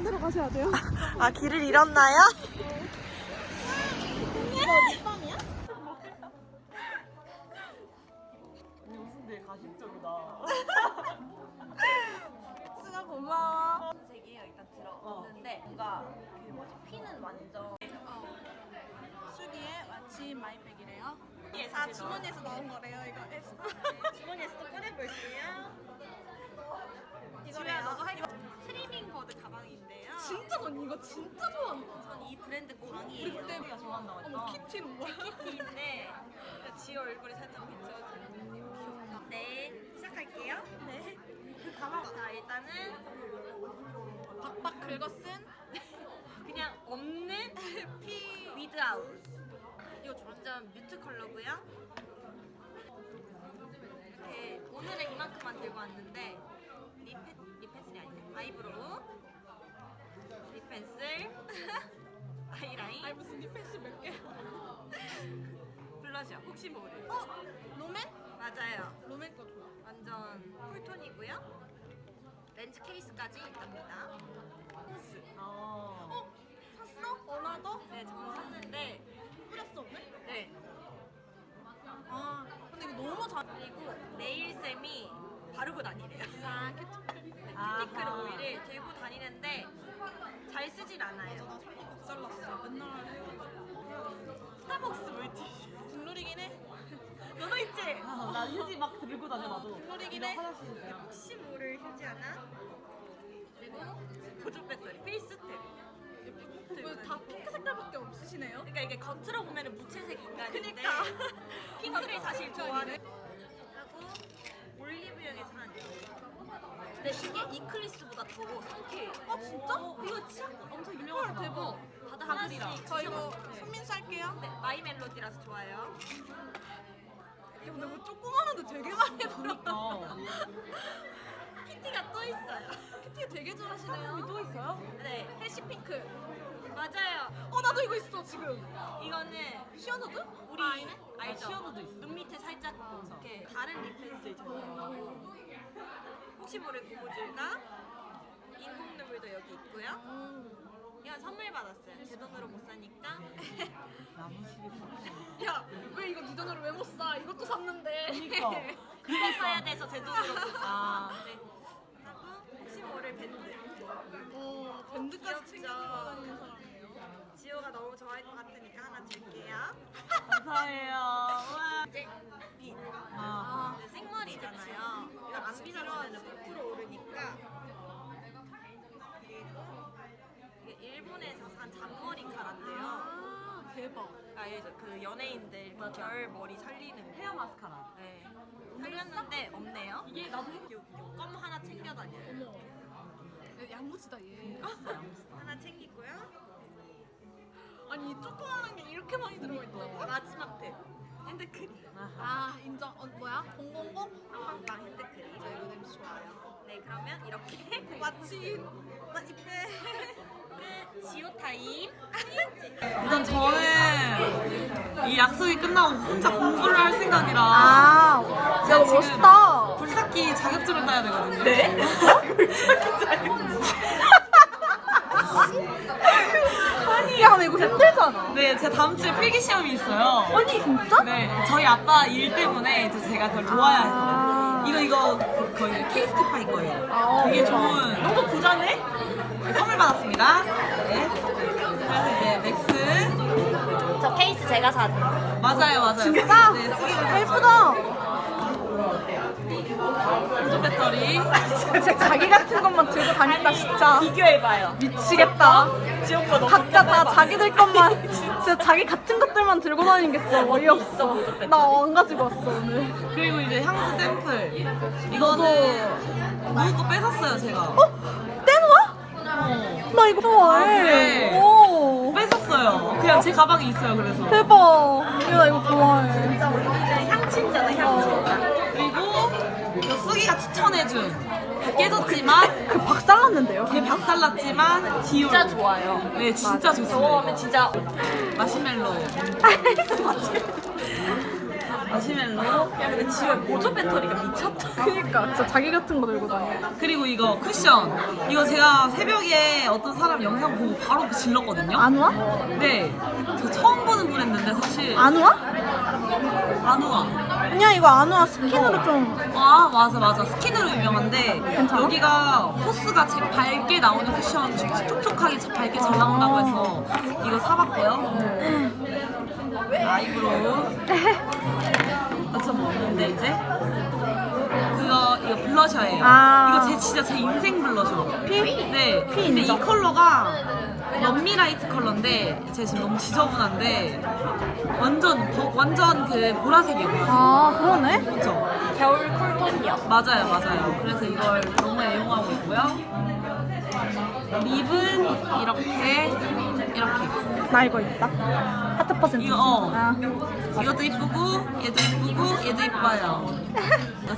반대로 가셔야 돼요. 아, 길을 잃었나요? 수가 고마워. 색이에요, 일단 들어오는데 뭔가 그 뭐지 피는 완전 수기의 마침 마이백이래요. 예, 아 주머니에서 나온 거래요 이거. 주머니에서 또 꺼내볼게요. 지우야, 너도 할 스트리밍 보드 가방인데요. 진짜 언니 이거 진짜 좋아한다. 전 이 브랜드 광이에요. 우리 그때 좋아한다고 어머 키티는 뭐야? 키티인데 지우 얼굴이 살짝 비춰지는 귀엽다. 네, 시작할게요. 네. 그 가방 자 일단은 박박 긁어쓴 그냥 없는 피 위드아웃. 이거 완전 뮤트 컬러고요. 이렇게 오늘은 이만큼만 들고 왔는데 립펜 립펜슬이 아니네. 아이브로우, 립펜슬, 아이라인, 아니 무슨 립펜슬 몇 개? 블러셔. 혹시 모를. 어? 로맨? 맞아요. 로맨 거 좋아. 완전 쿨톤이고요. 렌즈 케이스까지 있답니다. 호스. 어? 샀어? 원하더? 네, 저는 샀는데 뿌렸어 오늘? 네. 아 근데 이거 너무 잘. 그리고 네일쌤이 바르고 다니래요. 아 큐티클. 큐티클 오일을 들고 다니는데 잘 쓰질 않아요. 나 손이 박살났어. 맨날 해가지고. 스타벅스 물티. 국룰이긴 해. 너도 있지? 나 휴지 막 들고 다녀 나도. 국룰이긴 해. 혹시 모를 휴지 하나? 그리고 보조 배터리, 필수템. 왜다 핑크 색깔밖에 없으시네요? 그러니까 이게 겉으로 보면은 무채색 인간인데 그니까. 핑크를 사실 좋아하는 하고 올리브영에서 한 근데 이게 이클리스보다 더 상쾌해요 아 진짜? 이거 치약 엄청 헐 유명하다 대박. 다들 하나씩 저 이거 추천하세요. 손민 살게요. 네, 마이 멜로디라서 좋아요 근데 뭐 조그마한데 되게 많이. 어. 키티가 또 있어요 키티 되게 좋아하시네요. 또 있어요? 네 해시 핑크. 맞아요 어 나도 이거 있어 지금. 이거는 시어너드? 우리 아. 알죠? 시어너도 있어. 눈 밑에 살짝 이렇게 다른 립 펜슬잖아요. 혹시 모를 고무줄과 인공 눈물도 여기 있고요. 이건 선물 받았어요. 제 돈으로 못 사니까. 야 왜 이거 네 돈으로 왜 못 사? 이것도 샀는데. 그니까. 이거 사야 돼서 제 돈으로 못. 아. 네. 하고 혹시 모를 밴드. 어 밴드까지 귀엽죠? 챙기고 다니는 사람이에요. 지호가 너무 좋아할 것 같으니까 하나 줄게요. 감사해요. 와. 이제 빛. 아. 네, 생머리잖아요. 안 빗어주면 100% 오르니까. 그리고 이게 일본에서 산 잔머리 카라인데요. 아 대박. 알죠? 그 연예인들 그 결 머리 살리는 헤어 마스카라. 네. 살렸는데 없네요. 이게 나도 해. 요, 요껌 하나 챙겨 다녀요. 어머. 야, 야무지다 얘. 하나 챙기고요. 아니 이 조그마한 게 이렇게 많이 들어가 있다고? 마지막 템. 핸드크림. 아 인정. 어 뭐야? 000? 빵빵 핸드크림. 저 이거 냄새 좋아요. 네, 그러면 이렇게 마침 나 이때 끝. 지오 타임. 우선 저는 이 약속이 끝나고 혼자 공부를 할 생각이라 아, 제가 지금 멋있다. 불삭기 자격증을 따야 되거든요. 네? 야, 근데 이거 힘들잖아. 네, 제 다음 주에 필기 시험이 있어요. 아니 진짜? 네, 저희 아빠 일 때문에 이제 제가 그걸 도와야 해서 이거 이거 그 거의 케이스티파이 거예요. 아, 되게 좋은. 너도 부자네? 선물 받았습니다. 네. 그래서 이제 맥스 저 케이스 제가 사. 맞아요, 맞아요. 진짜? 네, 쓰기가 예쁘다. 보조 배터리. 진짜 자기 같은 것만 들고 다닌다 진짜. 비교해봐요. 미치겠다. 지옥과 너무 각자 다 자기들 것만 진짜 자기 같은 것들만 들고 다니겠어. 어이없어. 나 안 가지고 왔어 오늘. 그리고 이제 향수 샘플. 이거는 누구 거 뺏었어요, 제가. 떼놓아? 나 이거 좋아해. 아, 그래? 오. 뺏었어요. 그냥 제 가방에 있어요, 그래서. 대박. 야, 나 이거 좋아해. 향친잖아, 향친. 그리고 수기가 추천해준 다 깨졌지만 그 박살났는데요? 개 박살났지만 디올 진짜 좋아요. 네 진짜 좋습니다 저거하면 진짜 마시멜로 마시멜로 야 근데 집에 보조 배터리가 미쳤다. 그니까 진짜 자기 같은 거 들고 다녀. 그리고 이거 쿠션 이거 제가 새벽에 어떤 사람 영상 보고 바로 그 질렀거든요 안 와? 네, 저 처음 보는 브랜드인데 사실 안 와? 아누아. 그냥 이거 안 와. 스킨으로 좀. 아 맞아 맞아 스킨으로 유명한데 괜찮아? 여기가 호스가 제 밝게 나오는 쿠션 촉- 촉촉하게 자- 밝게 잘 나온다고 해서 이거 사봤고요. 아이브로우. 나저 뭐 없는데 이제 이거 블러셔예요. 아. 이거 제 진짜 제 인생 블러셔. 피? 네. 피 근데. 이 컬러가 럼미라이트 컬러인데 제가 지금 너무 지저분한데 완전 버- 완전 그 보라색이에요. 보라색. 아 그러네. 그렇죠. 겨울 쿨톤이요. 맞아요, 맞아요. 그래서 이걸 너무 애용하고 있고요. 립은 이렇게 이렇게. 나 이거 있다. 하트 퍼센트. 이거, 어. 아. 이것도 이쁘고 얘도 이쁘고 얘도 이뻐요.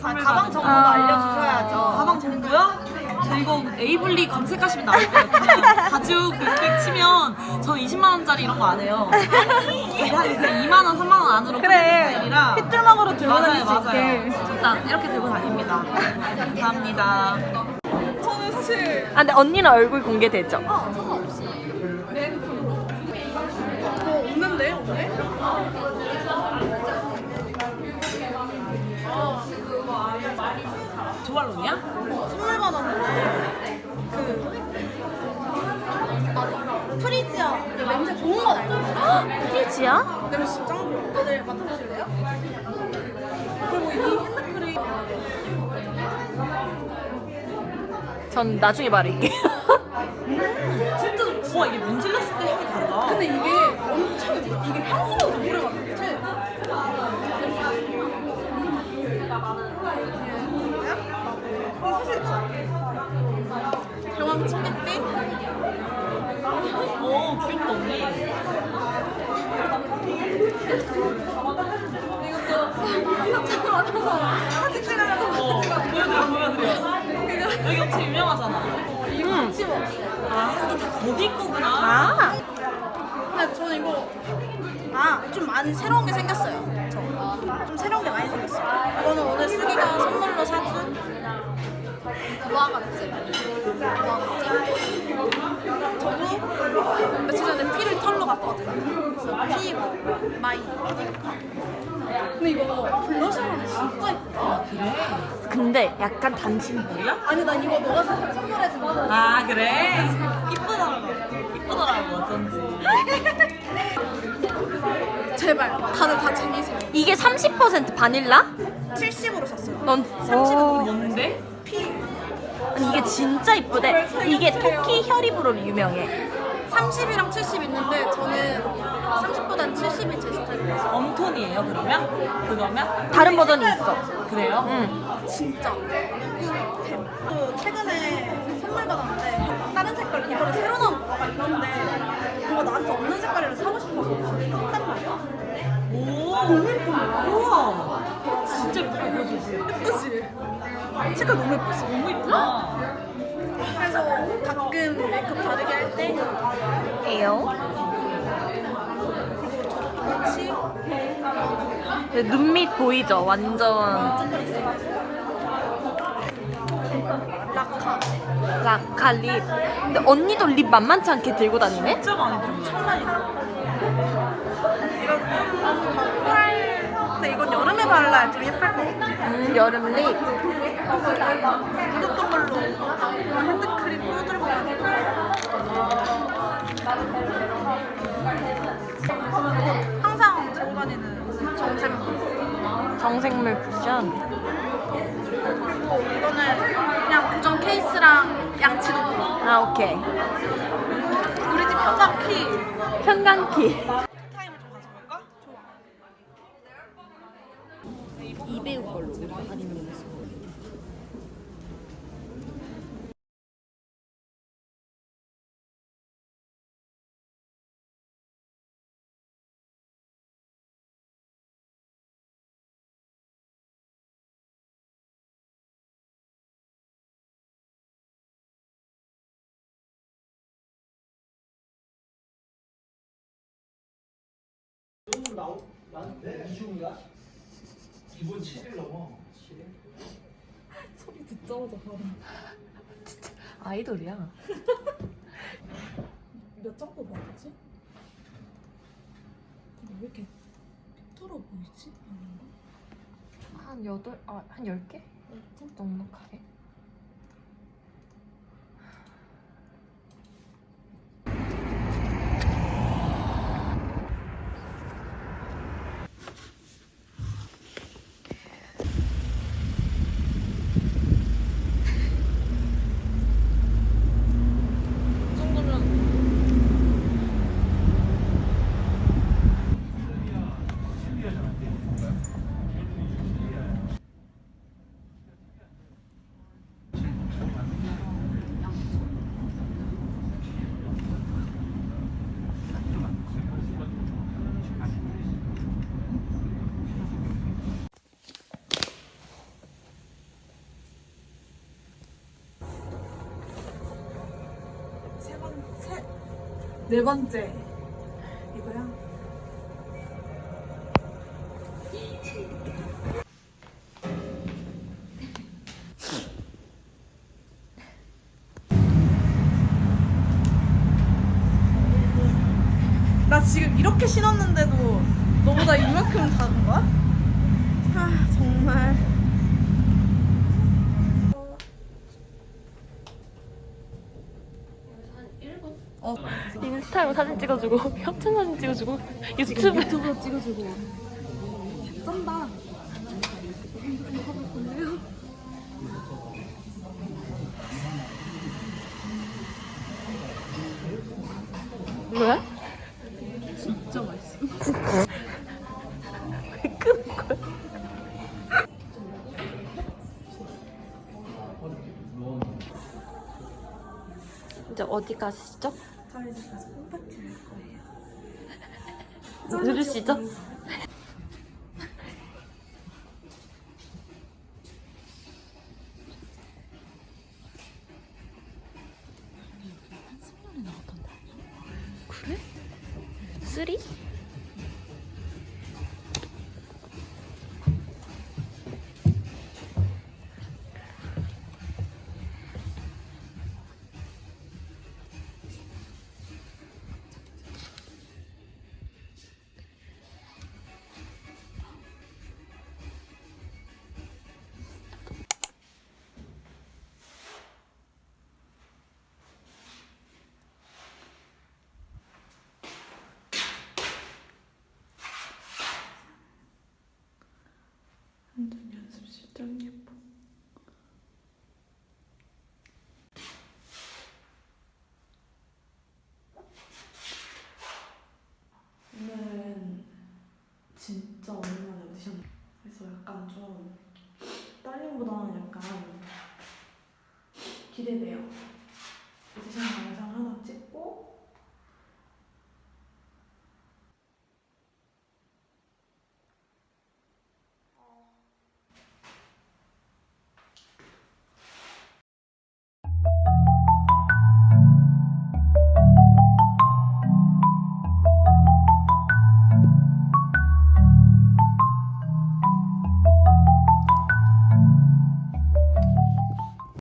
선물 가방 받은- 정보도 아. 알려주셔야죠. 가방 정보요? 저 이거 에이블리 검색하시면 나올 거예요. 그냥 가죽 백백 치면 저는 20만 원짜리 이런 거 안 해요. 한 2만 원, 3만 원 안으로 그래. 파는 스타일이라. 핏줄막으로 들고 다닐 맞아요, 수 맞아요. 있게. 일단 이렇게 들고 다닙니다. 감사합니다. 저는 사실 아 근데 언니는 얼굴 공개되죠? 뭐 없는데 오 조알론이야? 선물 받았는데 그 아, 프리지아 냄새 좋은 거 알죠? 프리지야? 냄새 진짜 짱 좋아. 다들 맡아보실래요? 그리고 이 핸드크림 전 나중에 바를게요. 진짜 좋- 와 이게 문질렀을 때 향이 다르다. 근데 이게 이게 향수가 오래 가는 사실 경험 때오 귀엽다 언니. 사진 찍으려고 어 보여드려 보여드려. 여기 엄청 유명하잖아. 이거 치워. 아다 거기 거구나. 많이 새로운 게 생겼어요. 저 좀 새로운 게 많이 생겼어요. 이거는 오늘 쓰기가 선물로 사준 무화과즙. 저도 며칠 전에 피를 털러 갔거든요. 그래서 피고 마이. 근데 이거 블러셔는 진짜 예쁘다. 그래? 근데 약간 단신 머리야? 아니 난 이거 너가 선- 선물해준 거. 아 그래? 이쁘더라고. 이쁘더라고 어쩐지. 제발 다들 다 재미세요. 이게 30% 바닐라? 70으로 샀어요. 넌 30은 뭔데? 피. 아니, 이게 진짜 이쁘대. 이게 토끼 혈입으로 유명해. 30이랑 70 있는데 저는 30보다는 70이 제 스타일이라서 웜톤이에요 그러면? 그거면? 다른 버전이 있어. 그래요? 응. 진짜 또 최근에 선물 받았는데 다른 색깔 이번에 새로 나온 거가 있는데 뭔가 나한테 없는 너무 예쁘다. 우와. 진짜 예쁘다 보여주세요. 예쁘지? 색깔 너무 예쁘지? 너무 예쁘다. 그래서 가끔 메이크업 바르게 할 때 에요. 같이 눈밑 보이죠? 완전 라카 라카 립. 근데 언니도 립 만만치 않게 들고 다니네? 진짜 많이. 장난이 이 발라야 좀 예쁠 것 같아 음, 여름 립. 뜯었던 걸로 핸드크림 뿌들고 항상 들고 다니는 정샘 정생물 쿠션. 이거는 그냥 고정 케이스랑 양치도 아, 오케이. 우리 집 현상키 현관키. 소리 듣자마자 바로 아이돌이야. 몇 장도 받았지? 근데 왜 이렇게 삐뚤어 보이지? 아닌가? 한 여덟, 아, 한 열 개? 넉넉하게. 이 정도면 세 번째 네 번째. 이거야 인스타로 사진 찍어주고, 협찬 사진 찍어주고, 유튜브. 유튜브로 찍어주고 쩐다 이제 어디 가시죠? 저희 집 가서 홈파티 할 거예요 누르시죠?